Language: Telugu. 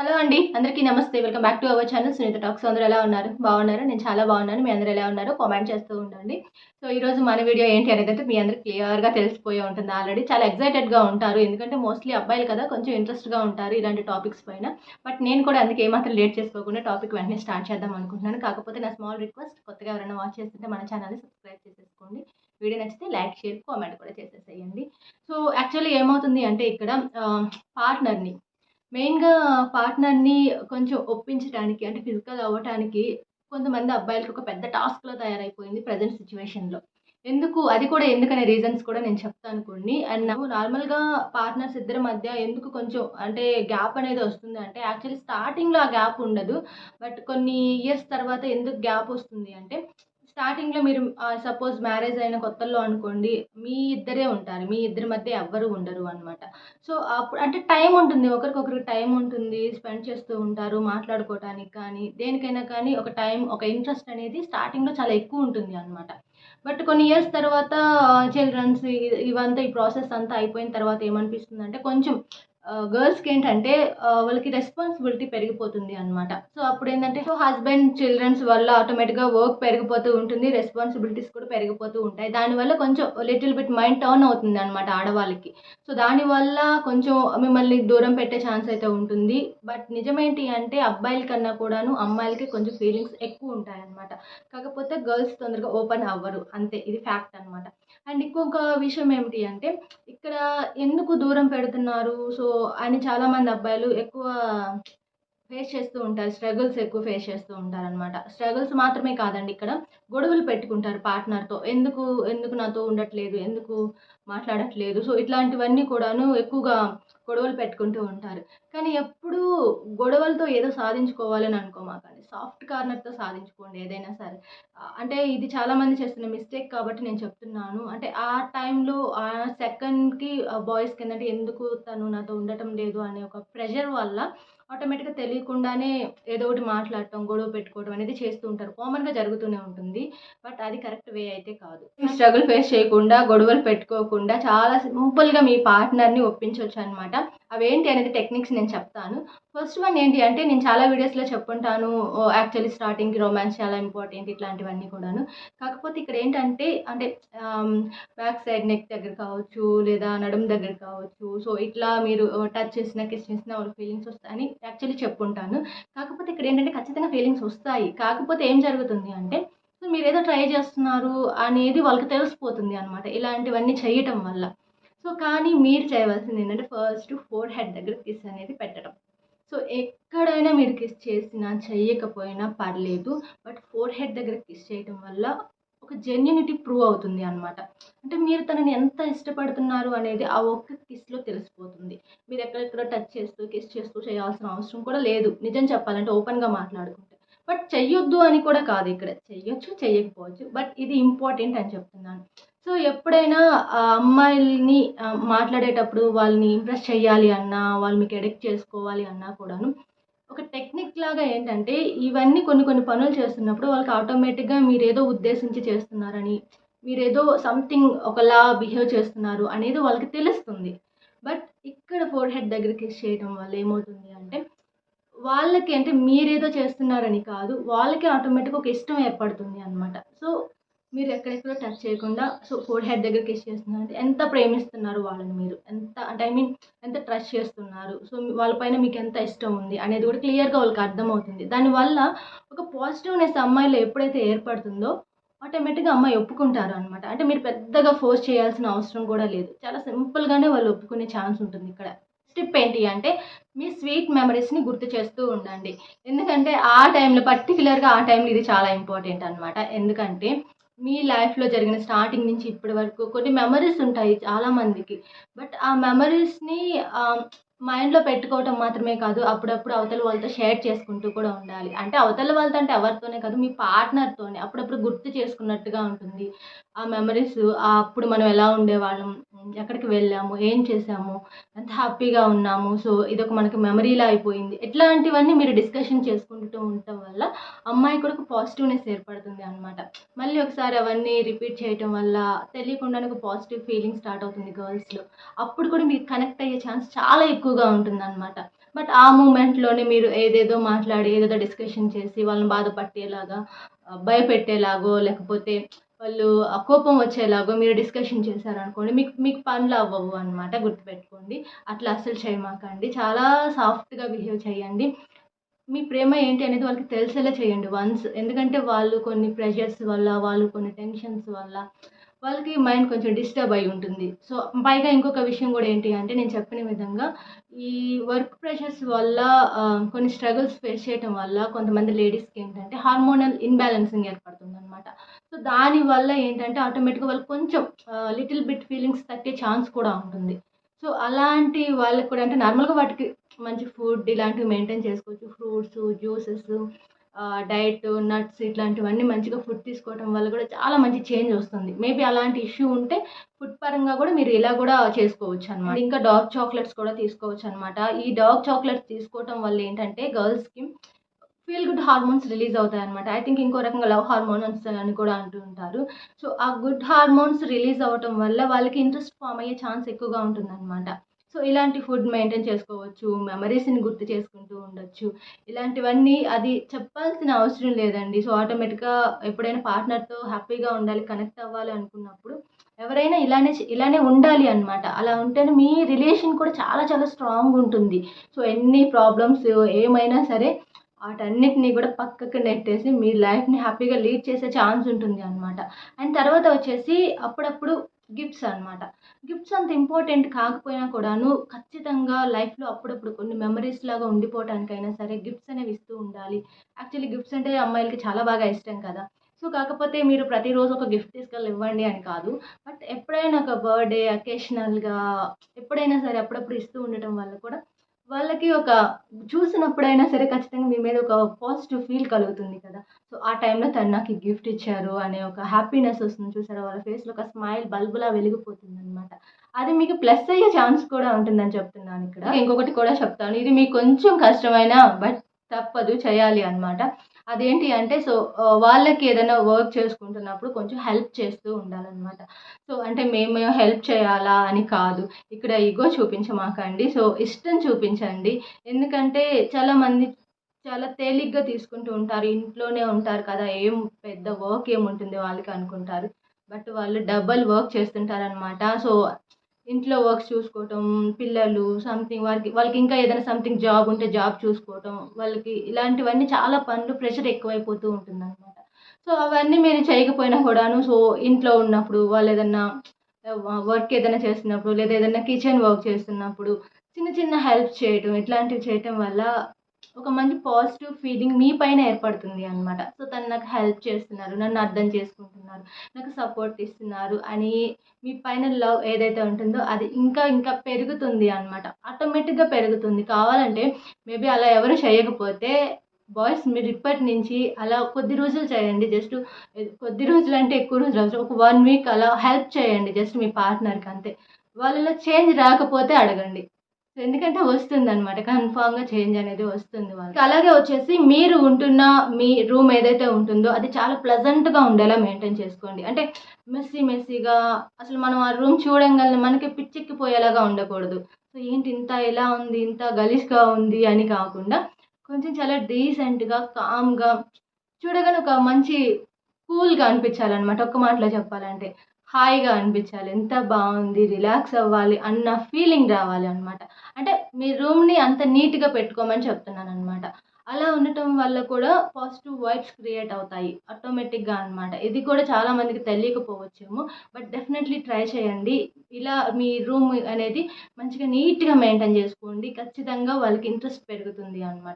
Hello అండి అందరికీ నమస్తే. Welcome back to our channel. Sunitha talks అందరూ ఎలా ఉన్నారు? బాగున్నారు? నేను చాలా బాగున్నాను. మీ అందరూ ఎలా ఉన్నారో కామెంట్ చేస్తూ ఉండండి. సో ఈరోజు మన వీడియో ఏంటి అనేది అయితే మీ అందరికి క్లియర్గా తెలిసిపోయి ఉంటుంది. ఆల్రెడీ చాలా ఎక్సైటెడ్గా ఉంటారు. ఎందుకంటే మోస్ట్లీ అబ్బాయిలు కదా కొంచెం ఇంట్రెస్ట్గా ఉంటారు ఇలాంటి టాపిక్స్ పైన. బట్ నేను కూడా అందుకే ఏమాత్రం లేట్ చేసుకోకుండా టాపిక్ వెంటనే స్టార్ట్ చేద్దాం అనుకుంటున్నాను. కాకపోతే నా స్మాల్ రిక్వెస్ట్ కొత్తగా ఎవరైనా వాచ్ చేస్తుంటే మన ఛానల్ని సబ్స్క్రైబ్ చేసేసుకోండి. వీడియో నచ్చితే లైక్ షేర్ కామెంట్ కూడా చేసేసేయండి. సో యాక్చువల్లీ ఏమవుతుంది అంటే ఇక్కడ పార్ట్నర్ని మెయిన్గా పార్ట్నర్ని కొంచెం ఒప్పించడానికి అంటే ఫిజికల్ అవ్వటానికి కొంతమంది అబ్బాయిలకు ఒక పెద్ద టాస్క్లో తయారైపోయింది ప్రజెంట్ సిచ్యువేషన్లో. ఎందుకు? అది కూడా ఎందుకనే రీజన్స్ కూడా నేను చెప్తాను కొన్ని. అండ్ నాకు నార్మల్గా పార్ట్నర్స్ ఇద్దరి మధ్య ఎందుకు కొంచెం అంటే గ్యాప్ అనేది వస్తుంది అంటే యాక్చువల్లీ స్టార్టింగ్లో ఆ గ్యాప్ ఉండదు. బట్ కొన్ని ఇయర్స్ తర్వాత ఎందుకు గ్యాప్ వస్తుంది అంటే స్టార్టింగ్లో మీరు సపోజ్ మ్యారేజ్ అయిన కొత్తల్లో అనుకోండి మీ ఇద్దరే ఉంటారు మీ ఇద్దరి మధ్య ఎవ్వరు ఉండరు అనమాట సో అప్పుడు అంటే టైం ఉంటుంది ఒకరికొకరికి టైం ఉంటుంది స్పెండ్ చేస్తూ ఉంటారు మాట్లాడుకోవటానికి కానీ దేనికైనా కానీ ఒక టైం ఒక ఇంట్రెస్ట్ అనేది స్టార్టింగ్లో చాలా ఎక్కువ ఉంటుంది అనమాట బట్ కొన్ని ఇయర్స్ తర్వాత చిల్డ్రన్స్ ఇవంతా ఈ ప్రాసెస్ అంతా అయిపోయిన తర్వాత ఏమనిపిస్తుంది అంటే కొంచెం గర్ల్స్కి ఏంటంటే వాళ్ళకి రెస్పాన్సిబిలిటీ పెరిగిపోతుంది అనమాట సో అప్పుడు ఏంటంటే సో హస్బెండ్ చిల్డ్రన్స్ వల్ల ఆటోమేటిక్గా వర్క్ పెరిగిపోతూ ఉంటుంది రెస్పాన్సిబిలిటీస్ కూడా పెరిగిపోతూ ఉంటాయి. దానివల్ల కొంచెం లిటిల్ బిట్ మైండ్ టర్న్ అవుతుంది అనమాట ఆడవాళ్ళకి. సో దానివల్ల కొంచెం మిమ్మల్ని దూరం పెట్టే ఛాన్స్ అయితే ఉంటుంది. బట్ నిజమేంటి అంటే అబ్బాయిల కన్నా కూడాను అమ్మాయిలకి కొంచెం ఫీలింగ్స్ ఎక్కువ ఉంటాయి అనమాట కాకపోతే గర్ల్స్ తొందరగా ఓపెన్ అవ్వరు. అంతే ఇది ఫ్యాక్ట్ అనమాట అండ్ ఇంకొక విషయం ఏమిటి అంటే ఇక్కడ ఎందుకు దూరం పెడుతున్నారు? సో అని చాలామంది అబ్బాయిలు ఎక్కువ ఫేస్ చేస్తూ ఉంటారు స్ట్రగుల్స్ ఎక్కువ ఫేస్ చేస్తూ ఉంటారు అనమాట స్ట్రగుల్స్ మాత్రమే కాదండి ఇక్కడ. గొడవలు పెట్టుకుంటారు పార్ట్నర్తో ఎందుకు ఎందుకు నాతో ఉండట్లేదు ఎందుకు మాట్లాడట్లేదు? సో ఇట్లాంటివన్నీ కూడాను ఎక్కువగా గొడవలు పెట్టుకుంటూ ఉంటారు. కానీ ఎప్పుడు గొడవలతో ఏదో సాధించుకోవాలని అనుకోమాకండి. సాఫ్ట్ కార్నర్తో సాధించుకోండి ఏదైనా సరే. అంటే ఇది చాలామంది చేస్తున్న మిస్టేక్ కాబట్టి నేను చెప్తున్నాను. అంటే ఆ టైంలో ఆ సెకండ్కి బాయ్స్కి ఏంటంటే ఎందుకు తను నాతో ఉండటం లేదు అనే ఒక ప్రెషర్ వల్ల ఆటోమేటిక్గా తెలియకుండానే ఏదో ఒకటి మాట్లాడటం గొడవ పెట్టుకోవడం అనేది చేస్తూ ఉంటారు. కామన్గా జరుగుతూనే ఉంటుంది. బట్ అది కరెక్ట్ వే అయితే కాదు. స్ట్రగుల్ ఫేస్ చేయకుండా గొడవలు పెట్టుకోకుండా చాలా సింపుల్గా మీ పార్ట్నర్ని ఒప్పించవచ్చు అనమాట అవేంటి అనేది టెక్నిక్స్ నేను చెప్తాను. ఫస్ట్ వన్ ఏంటి అంటే నేను చాలా వీడియోస్లో చెప్పుంటాను యాక్చువల్లీ స్టార్టింగ్కి రొమాన్స్ చాలా ఇంపార్టెంట్ ఇట్లాంటివన్నీ కూడాను. కాకపోతే ఇక్కడ ఏంటంటే అంటే బ్యాక్ సైడ్ నెక్ దగ్గర కావచ్చు లేదా నడుము దగ్గర కావచ్చు సో ఇట్లా మీరు టచ్ చేసిన కిస్ చేసిన వాళ్ళ ఫీలింగ్స్ వస్తాయని యాక్చువల్లీ చెప్పుంటాను. కాకపోతే ఇక్కడ ఏంటంటే ఖచ్చితంగా ఫీలింగ్స్ వస్తాయి. కాకపోతే ఏం జరుగుతుంది అంటే సో మీరు ఏదో ట్రై చేస్తున్నారు అనేది వాళ్ళకి తెలిసిపోతుంది అనమాట ఇలాంటివన్నీ చేయటం వల్ల. సో కానీ మీరు చేయవలసింది ఏంటంటే ఫస్ట్ ఫోర్ హెడ్ దగ్గర కిస్ అనేది పెట్టడం ఎక్కడైనా మీరు కిస్ చేసినా చేయకపోయినా పర్లేదు. బట్ ఫోర్ హెడ్ దగ్గర కిస్ చేయటం వల్ల ఒక జెన్యునిటీ ప్రూవ్ అవుతుంది అనమాట అంటే మీరు తనని ఎంత ఇష్టపడుతున్నారు అనేది ఆ ఒక్క కిస్లో తెలిసిపోతుంది. మీరు ఎక్కడెక్కడ టచ్ చేస్తూ కిస్ చేస్తూ చేయాల్సిన అవసరం కూడా లేదు. నిజం చెప్పాలంటే ఓపెన్గా మాట్లాడుకుంటే. బట్ చెయ్యొద్దు అని కూడా కాదు ఇక్కడ. చెయ్యొచ్చు చెయ్యకపోవచ్చు. బట్ ఇది ఇంపార్టెంట్ అని చెప్తున్నాను. సో ఎప్పుడైనా అమ్మాయిల్ని మాట్లాడేటప్పుడు వాళ్ళని ఇంప్రెస్ చేయాలి అన్నా వాళ్ళు మీకు ఎడిక్ట్ చేసుకోవాలి అన్నా కూడాను ఒక టెక్నిక్ లాగా ఏంటంటే ఇవన్నీ కొన్ని కొన్ని పనులు చేస్తున్నప్పుడు వాళ్ళకి ఆటోమేటిక్గా మీరు ఏదో ఉద్దేశించి చేస్తున్నారని మీరేదో సంథింగ్ ఒకలా బిహేవ్ చేస్తున్నారు అనేది వాళ్ళకి తెలుస్తుంది. బట్ ఇక్కడ ఫోర్ హెడ్ దగ్గరికి చేయడం వల్ల ఏమవుతుంది అంటే వాళ్ళకి అంటే మీరేదో చేస్తున్నారని కాదు వాళ్ళకి ఆటోమేటిక్గా ఒక ఇష్టం ఏర్పడుతుంది అనమాట సో మీరు ఎక్కడెక్కడో టచ్ చేయకుండా సో ఫోర్ హెడ్ దగ్గర కిస్ చేస్తున్నారు ఎంత ప్రేమిస్తున్నారు వాళ్ళని మీరు? ఎంత అంటే ఐ మీన్ ఎంత ట్రస్ట్ చేస్తున్నారు? సో వాళ్ళపైన మీకు ఎంత ఇష్టం ఉంది? అనేది కూడా క్లియర్గా వాళ్ళకి అర్థమవుతుంది. దానివల్ల ఒక పాజిటివ్నెస్ అమ్మాయిలో ఎప్పుడైతే ఏర్పడుతుందో ఆటోమేటిక్గా అమ్మాయి ఒప్పుకుంటారు అనమాట అంటే మీరు పెద్దగా ఫోర్స్ చేయాల్సిన అవసరం కూడా లేదు. చాలా సింపుల్గానే వాళ్ళు ఒప్పుకునే ఛాన్స్ ఉంటుంది ఇక్కడ. స్టెప్ ఏంటి అంటే మీ స్వీట్ మెమరీస్ని గుర్తు చేస్తూ ఉండండి. ఎందుకంటే ఆ టైంలో పర్టికులర్గా ఆ టైంలో ఇది చాలా ఇంపార్టెంట్ అనమాట ఎందుకంటే మీ లైఫ్లో జరిగిన స్టార్టింగ్ నుంచి ఇప్పటి వరకు కొన్ని మెమరీస్ ఉంటాయి చాలామందికి. బట్ ఆ మెమరీస్ని మైండ్లో పెట్టుకోవటం మాత్రమే కాదు అప్పుడప్పుడు అవతల వాళ్ళతో షేర్ చేసుకుంటూ కూడా ఉండాలి. అంటే అవతల వాళ్ళతో అంటే ఎవరితోనే కాదు మీ పార్ట్నర్తోనే అప్పుడప్పుడు గుర్తు చేసుకున్నట్టుగా ఉంటుంది. ఆ మెమరీస్ అప్పుడు మనం ఎలా ఉండేవాళ్ళం ఎక్కడికి వెళ్ళాము ఏం చేసాము ఎంత హ్యాపీగా ఉన్నాము. సో ఇదొక మనకి మెమరీలా అయిపోయింది. ఇట్లాంటివన్నీ మీరు డిస్కషన్ చేసుకుంటూ ఉండటం వల్ల అమ్మాయి కూడా ఒక పాజిటివ్నెస్ ఏర్పడుతుంది అనమాట మళ్ళీ ఒకసారి అవన్నీ రిపీట్ చేయటం వల్ల తెలియకుండా ఒక పాజిటివ్ ఫీలింగ్ స్టార్ట్ అవుతుంది గర్ల్స్లో. అప్పుడు కూడా మీకు కనెక్ట్ అయ్యే ఛాన్స్ చాలా ఎక్కువ ఉంటుంది అనమాట బట్ ఆ మూమెంట్లోనే మీరు ఏదేదో మాట్లాడి ఏదేదో డిస్కషన్ చేసి వాళ్ళని బాధపట్టేలాగా భయపెట్టేలాగో లేకపోతే వాళ్ళు కోపం వచ్చేలాగో మీరు డిస్కషన్ చేశారనుకోండి మీకు మీకు పనులు అవ్వవు అనమాట గుర్తుపెట్టుకోండి. అట్లా అస్సలు చేయమాకండి. చాలా సాఫ్ట్గా బిహేవ్ చేయండి. మీ ప్రేమ ఏంటి అనేది వాళ్ళకి తెలిసేలా చేయండి వన్స్ ఎందుకంటే వాళ్ళు కొన్ని ప్రెషర్స్ వల్ల వాళ్ళు కొన్ని టెన్షన్స్ వల్ల వాళ్ళకి మైండ్ కొంచెం డిస్టర్బ్ అయి ఉంటుంది. సో పైగా ఇంకొక విషయం కూడా ఏంటి అంటే నేను చెప్పిన విధంగా ఈ వర్క్ ప్రెషర్స్ వల్ల కొన్ని స్ట్రగుల్స్ ఫేస్ చేయటం వల్ల కొంతమంది లేడీస్కి ఏంటంటే హార్మోనల్ ఇన్బ్యాలెన్సింగ్ ఏర్పడుతుంది అనమాట సో దానివల్ల ఏంటంటే ఆటోమేటిక్గా వాళ్ళు కొంచెం లిటిల్ బిట్ ఫీలింగ్స్ తగ్గే ఛాన్స్ కూడా ఉంటుంది. సో అలాంటి వాళ్ళకి కూడా అంటే నార్మల్గా వాటికి మంచి ఫుడ్ ఇలాంటివి మెయింటైన్ చేసుకోవచ్చు. ఫ్రూట్స్ జ్యూసెస్ డైట్ నట్స్ ఇట్లాంటివన్నీ మంచిగా ఫుడ్ తీసుకోవడం వల్ల కూడా చాలా మంచి చేంజ్ వస్తుంది. మేబీ అలాంటి ఇష్యూ ఉంటే ఫుడ్ పరంగా కూడా మీరు ఇలా కూడా చేసుకోవచ్చు అనమాట ఇంకా డార్క్ చాక్లెట్స్ కూడా తీసుకోవచ్చు అనమాట ఈ డార్క్ చాక్లెట్స్ తీసుకోవటం వల్ల ఏంటంటే గర్ల్స్కి ఫీల్ గుడ్ హార్మోన్స్ రిలీజ్ అవుతాయి అనమాట ఐ థింక్ ఇంకో రకంగా లవ్ హార్మోన్స్ అని కూడా అంటూ ఉంటారు. సో ఆ గుడ్ హార్మోన్స్ రిలీజ్ అవ్వటం వల్ల వాళ్ళకి ఇంట్రెస్ట్ ఫామ్ అయ్యే ఛాన్స్ ఎక్కువగా ఉంటుంది అనమాట సో ఇలాంటి ఫుడ్ మెయింటైన్ చేసుకోవచ్చు మెమరీస్ని గుర్తు చేసుకుంటూ ఉండొచ్చు. ఇలాంటివన్నీ అది చెప్పాల్సిన అవసరం లేదండి. సో ఆటోమేటిక్గా ఎప్పుడైనా పార్ట్నర్తో హ్యాపీగా ఉండాలి కనెక్ట్ అవ్వాలి అనుకున్నప్పుడు ఎవరైనా ఇలానే ఇలానే ఉండాలి అనమాట అలా ఉంటేనే మీ రిలేషన్ కూడా చాలా చాలా స్ట్రాంగ్ ఉంటుంది. సో ఎన్ని ప్రాబ్లమ్స్ ఏమైనా సరే వాటన్నిటిని కూడా పక్కకు నెట్టేసి మీ లైఫ్ని హ్యాపీగా లీడ్ చేసే ఛాన్స్ ఉంటుంది అనమాట అండ్ తర్వాత వచ్చేసి అప్పుడప్పుడు గిఫ్ట్స్ అనమాట గిఫ్ట్స్ అంత ఇంపార్టెంట్ కాకపోయినా కూడాను ఖచ్చితంగా లైఫ్లో అప్పుడప్పుడు కొన్ని మెమరీస్ లాగా ఉండిపోవటానికైనా సరే గిఫ్ట్స్ అనేవి ఇస్తూ ఉండాలి. యాక్చువల్లీ గిఫ్ట్స్ అంటే అమ్మాయిలకి చాలా బాగా ఇష్టం కదా. సో కాకపోతే మీరు ప్రతిరోజు ఒక గిఫ్ట్ తీసుకెళ్ళి ఇవ్వండి అని కాదు. బట్ ఎప్పుడైనా ఒక బర్త్డే అకేషనల్గా ఎప్పుడైనా సరే అప్పుడప్పుడు ఇస్తూ ఉండటం వల్ల కూడా వాళ్ళకి ఒక చూసినప్పుడైనా సరే ఖచ్చితంగా మీ మీద ఒక పాజిటివ్ ఫీల్ కలుగుతుంది కదా. సో ఆ టైంలో తను నాకు గిఫ్ట్ ఇచ్చారు అనే ఒక హ్యాపీనెస్ వస్తుంది. చూసారా? వాళ్ళ ఫేస్లో ఒక స్మైల్ బల్బులా వెలిగిపోతుంది అనమాట అది మీకు ప్లస్ అయ్యే ఛాన్స్ కూడా ఉంటుందని చెప్తున్నాను ఇక్కడ. ఇంకొకటి కూడా చెప్తాను. ఇది మీకు కొంచెం కష్టమైన బట్ తప్పదు. చేయాలి అనమాట అదేంటి అంటే సో వాళ్ళకి ఏదైనా వర్క్ చేసుకుంటున్నప్పుడు కొంచెం హెల్ప్ చేస్తూ ఉండాలన్నమాట. సో అంటే మేము హెల్ప్ చేయాలా అని కాదు. ఇక్కడ ఈగో చూపించమాకండి. సో ఇష్టం చూపించండి. ఎందుకంటే చాలామంది చాలా తేలిగ్గా తీసుకుంటూ ఉంటారు. ఇంట్లోనే ఉంటారు కదా ఏం పెద్ద వర్క్ ఏముంటుంది వాళ్ళకి అనుకుంటారు. బట్ వాళ్ళు డబల్ వర్క్ చేస్తుంటారనమాట సో ఇంట్లో వర్క్స్ చూసుకోవటం పిల్లలు సంథింగ్ వాళ్ళకి వాళ్ళకి ఇంకా ఏదైనా సంథింగ్ జాబ్ ఉంటే జాబ్ చూసుకోవటం వాళ్ళకి ఇలాంటివన్నీ చాలా పనులు ప్రెషర్ ఎక్కువైపోతూ ఉంటుంది అనమాట సో అవన్నీ మీరు చేయకపోయినా కూడాను సో ఇంట్లో ఉన్నప్పుడు వాళ్ళు ఏదన్నా వర్క్ ఏదైనా చేస్తున్నప్పుడు లేదా ఏదైనా కిచెన్ వర్క్ చేస్తున్నప్పుడు చిన్న చిన్న హెల్ప్ చేయటం ఇట్లాంటివి చేయటం వల్ల ఒక మంచి పాజిటివ్ ఫీలింగ్ మీ పైన ఏర్పడుతుంది అనమాట సో తను నాకు హెల్ప్ చేస్తున్నారు నన్ను అర్థం చేసుకుంటున్నారు. నాకు సపోర్ట్ ఇస్తున్నారు అని మీ పైన లవ్ ఏదైతే ఉంటుందో అది ఇంకా ఇంకా పెరుగుతుంది అనమాట ఆటోమేటిక్గా పెరుగుతుంది. కావాలంటే మేబీ అలా ఎవరు చేయకపోతే బాయ్స్ మీరు ఇప్పటి నుంచి అలా కొద్ది రోజులు చేయండి. జస్ట్ కొద్ది రోజులు అంటే ఎక్కువ రోజులు అవసరం ఒక వన్ వీక్ అలా హెల్ప్ చేయండి. జస్ట్ మీ పార్ట్నర్కి అంతే. వాళ్ళలో చేంజ్ రాకపోతే అడగండి. ఎందుకంటే వస్తుంది అనమాట కన్ఫామ్గా చేంజ్ అనేది వస్తుంది వాళ్ళకి. అలాగే వచ్చేసి మీరు ఉంటున్న మీ రూమ్ ఏదైతే ఉంటుందో అది చాలా ప్లజెంట్గా ఉండేలా మెయింటైన్ చేసుకోండి. అంటే మెస్సీ మెస్సీగా అసలు మనం ఆ రూమ్ చూడంగానే మనకి పిచ్చెక్కిపోయేలాగా ఉండకూడదు. సో ఏంటి ఇంత ఎలా ఉంది ఇంత గలీజ్గా ఉంది అని కాకుండా కొంచెం చాలా డీసెంట్గా కామ్గా చూడగానే ఒక మంచి కూల్గా అనిపించాలన్నమాట. ఒక్క మాటలో చెప్పాలంటే. హాయిగా అనిపించాలి. ఎంత బాగుంది రిలాక్స్ అవ్వాలి అన్న ఫీలింగ్ రావాలి అనమాట అంటే మీ రూమ్ని అంత నీట్గా పెట్టుకోమని చెప్తున్నాను అనమాట అలా ఉండటం వల్ల కూడా పాజిటివ్ వైబ్స్ క్రియేట్ అవుతాయి ఆటోమేటిక్గా అనమాట ఇది కూడా చాలా మందికి తెలియకపోవచ్చేమో బట్ డెఫినెట్లీ ట్రై చేయండి. ఇలా మీ రూమ్ అనేది మంచిగా నీట్గా మెయింటైన్ చేసుకోండి. ఖచ్చితంగా వాళ్ళకి ఇంట్రెస్ట్ పెరుగుతుంది అనమాట